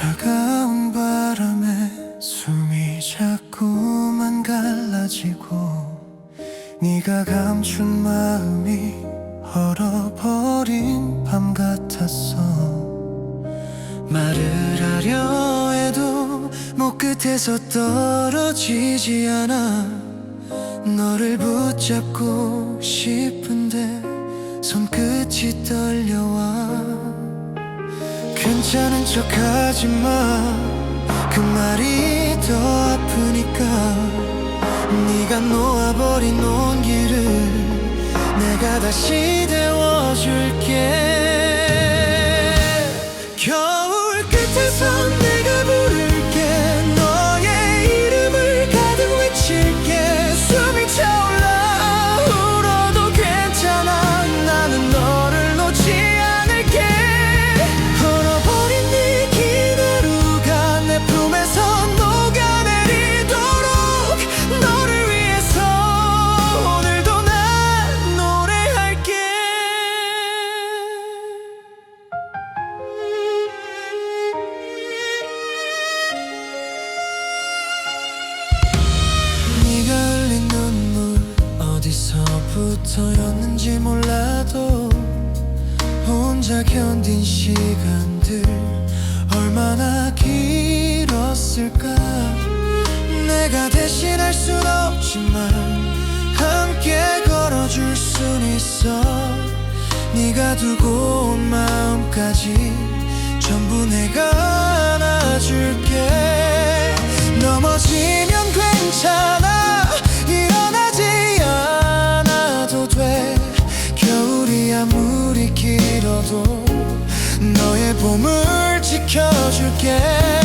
차가운 바람에 숨이 자꾸만 갈라지고 네가 감춘 마음이 얼어버린 밤 같았어. 말을 하려 해도 목 끝에서 떨어지지 않아. 너를 붙잡고 싶은데 손끝이 떨려와. 괜찮은 척 하지 마. 그 말이 더 아프니까. 네가 놓아버린 온기를 내가 다시 데워줄게 어디서부터였는지 몰라도 혼자 견딘 시간들 얼마나 길었을까. 내가 대신할 순 없지만 함께 걸어줄 순 있어. 네가 두고 온 마음까지 전부 내가 안아줄 봄을 지켜줄게